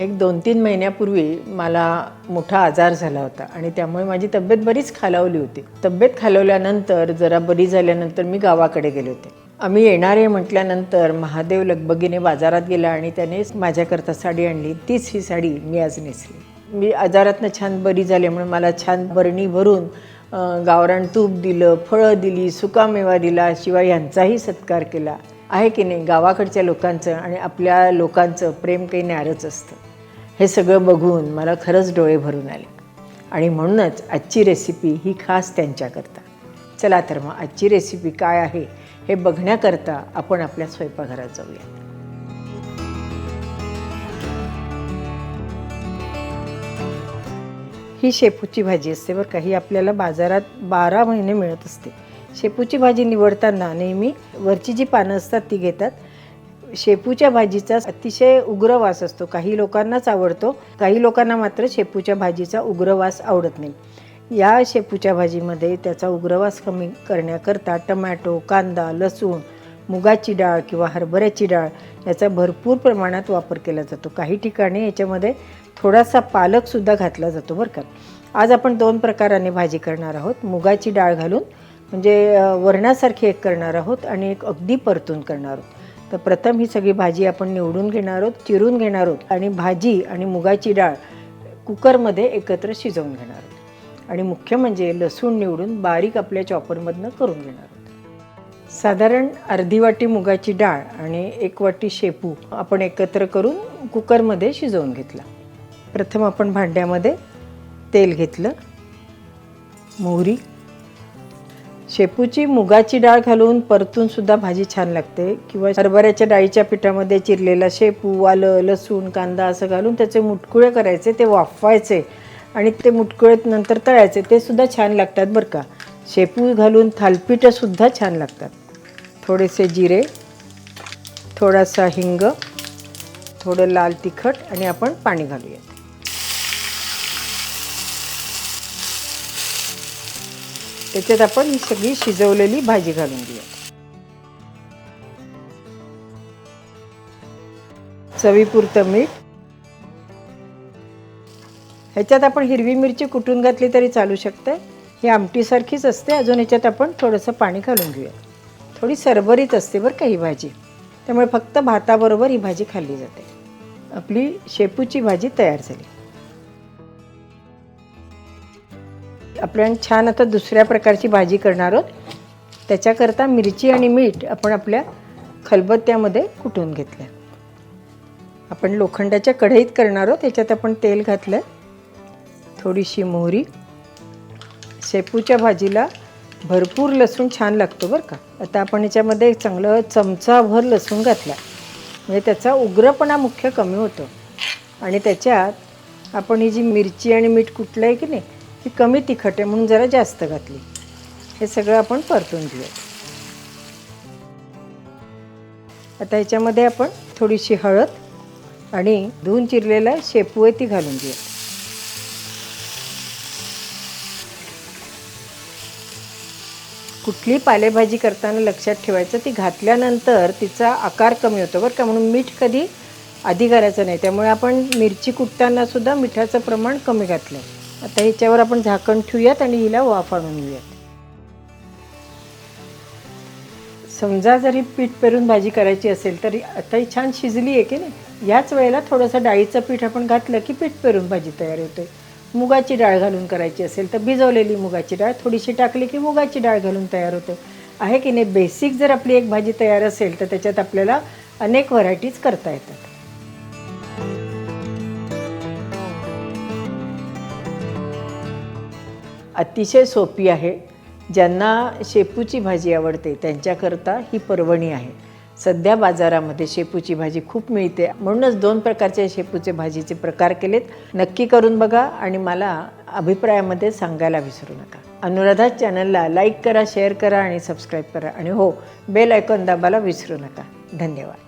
एक दोन तीन महिन्यापूर्वी मला मोठा आजार झाला होता आणि त्यामुळे माझी तब्येत बरीच खालावली होती. तब्येत खालवल्यानंतर जरा बरी झाल्यानंतर मी गावाकडे गेले होते. आम्ही येणार आहे म्हटल्यानंतर महादेव लगबगीने बाजारात गेला आणि त्याने माझ्याकरता साडी आणली. तीच ही साडी मी आज नेसली. मी आजारातनं छान बरी झाल्यामुळे मला छान बरणी भरून गावरान तूप दिलं फळं दिली सुकामेवा दिला शिवाय यांचाही सत्कार केला. आहे की नाही गावाकडच्या लोकांचं आणि आपल्या लोकांचं प्रेम काही न्यारच असतं. हे सगळं बघून मला खरंच डोळे भरून आले. आणि म्हणूनच आजची रेसिपी ही खास त्यांच्याकरता. चला तर मग आजची रेसिपी काय आहे हे बघण्याकरता आपण आपल्या स्वयंपाकघरात जाऊया. ही शेपूची भाजी असते बरं का ही आपल्याला बाजारात बारा महिने मिळत असते. शेपूची भाजी निवडताना नेहमी वरची जी पानं असतात ती घेतात. शेपूच्या भाजीचा अतिशय उग्र वास असतो. काही लोकांनाच आवडतो काही लोकांना मात्र शेपूच्या भाजीचा उग्र वास आवडत नाही. या शेपूच्या भाजीमध्ये त्याचा उग्रवास कमी करण्याकरता टमॅटो कांदा लसूण मुगाची डाळ किंवा हरभऱ्याची डाळ याचा भरपूर प्रमाणात वापर केला जातो. काही ठिकाणी याच्यामध्ये थोडासा पालकसुद्धा घातला जातो बरं का. आज आपण दोन प्रकाराने भाजी करणार आहोत. मुगाची डाळ घालून म्हणजे वरणासारखी एक करणार आहोत आणि एक अगदी परतून करणार आहोत. तर प्रथम ही सगळी भाजी आपण निवडून घेणार आहोत चिरून घेणार आहोत आणि भाजी आणि मुगाची डाळ कुकरमध्ये एकत्र शिजवून घेणार आहोत. आणि मुख्य म्हणजे लसूण निवडून बारीक आपल्या चॉपरमधनं करून घेणार आहोत. साधारण अर्धी वाटी मुगाची डाळ आणि एक वाटी शेपू आपण एकत्र करून कुकरमध्ये शिजवून घेतला. प्रथम आपण भांड्यामध्ये तेल घेतलं मोहरी शेपूची मुगाची डाळ घालून परतून सुद्धा भाजी छान लागते. किंवा हरभऱ्याच्या डाळीच्या पिठामध्ये चिरलेला शेपू आलं लसूण कांदा असं घालून त्याचे मुटकुळे करायचे ते वाफवायचे आणि ते मुटकुळे नंतर तळायचे ते सुद्धा छान लागतात बरं का. शेपू घालून थालपीठंसुद्धा छान लागतात. थोडेसे जिरे थोडासा हिंग थोडं लाल तिखट आणि आपण पाणी घालूया त्याच्यात आपण ही सगळी शिजवलेली भाजी घालून घेऊया चवीपुरतं मीठ. ह्याच्यात आपण हिरवी मिरची कुटून घातली तरी चालू शकते. ही आमटीसारखीच असते. अजून ह्याच्यात आपण थोडंसं पाणी घालून घेऊया. थोडी सरबरीत असते बरं का ही भाजी. त्यामुळे फक्त भाताबरोबर ही भाजी खाल्ली जाते. आपली शेपूची भाजी तयार झाली. आपण छान आता दुसऱ्या प्रकारची भाजी करणार आहोत. त्याच्याकरता मिरची आणि मीठ आपण आपल्या खलबत्त्यामध्ये कुटून घेतलं आपण लोखंडाच्या कढईत करणार आहोत. त्याच्यात आपण तेल घातलं थोडीशी मोहरी. शेपूच्या भाजीला भरपूर लसूण छान लागतो बरं का. आता आपण याच्यामध्ये चांगलं चमचाभर लसूण घातला म्हणजे त्याचा उग्रपणा मुख्य कमी होतो. आणि त्याच्यात आपण ही जी मिरची आणि मीठ कुठलं आहे की नाही ही कमी तिखट आहे म्हणून जरा जास्त घातली. हे सगळं आपण परतून घेऊया. आता ह्याच्यामध्ये आपण थोडीशी हळद आणि धुवून चिरलेला शेपू आहे ती घालून घेऊ कुठली पालेभाजी करताना लक्षात ठेवायचं ती घातल्यानंतर तिचा आकार कमी होतो बरं का म्हणून मीठ कधी आधी घालायचं नाही. त्यामुळे आपण मिरची कुटताना सुद्धा मिठाचं प्रमाण कमी घातलं आता ह्याच्यावर आपण झाकण ठेवूयात आणि हिला वाफ आणून घेऊयात. समजा जरी पीठ पेरून भाजी करायची असेल तरी आता ही छान शिजली आहे की नाही? याच वेळेला थोडंसं डाळीचं पीठ आपण घातलं की पीठ पेरून भाजी तयार होते. मुगाची डाळ घालून करायची असेल तर भिजवलेली मुगाची डाळ थोडीशी टाकली की मुगाची डाळ घालून तयार होते. आहे की नाही? बेसिक जर आपली एक भाजी तयार असेल तर त्याच्यात आपल्याला अनेक व्हरायटीज करता येतात. अतिशय सोपी आहे. ज्यांना शेपूची भाजी आवडते त्यांच्याकरता ही पर्वणी आहे. सध्या बाजारामध्ये शेपूची भाजी खूप मिळते. म्हणूनच दोन प्रकारचे शेपूचे भाजीचे प्रकार केलेत. नक्की करून बघा आणि मला अभिप्रायामध्ये सांगायला विसरू नका. अनुराधा चॅनलला लाईक करा शेअर करा आणि सबस्क्राईब करा. आणि हो बेल आयकॉन दाबायला विसरू नका. धन्यवाद.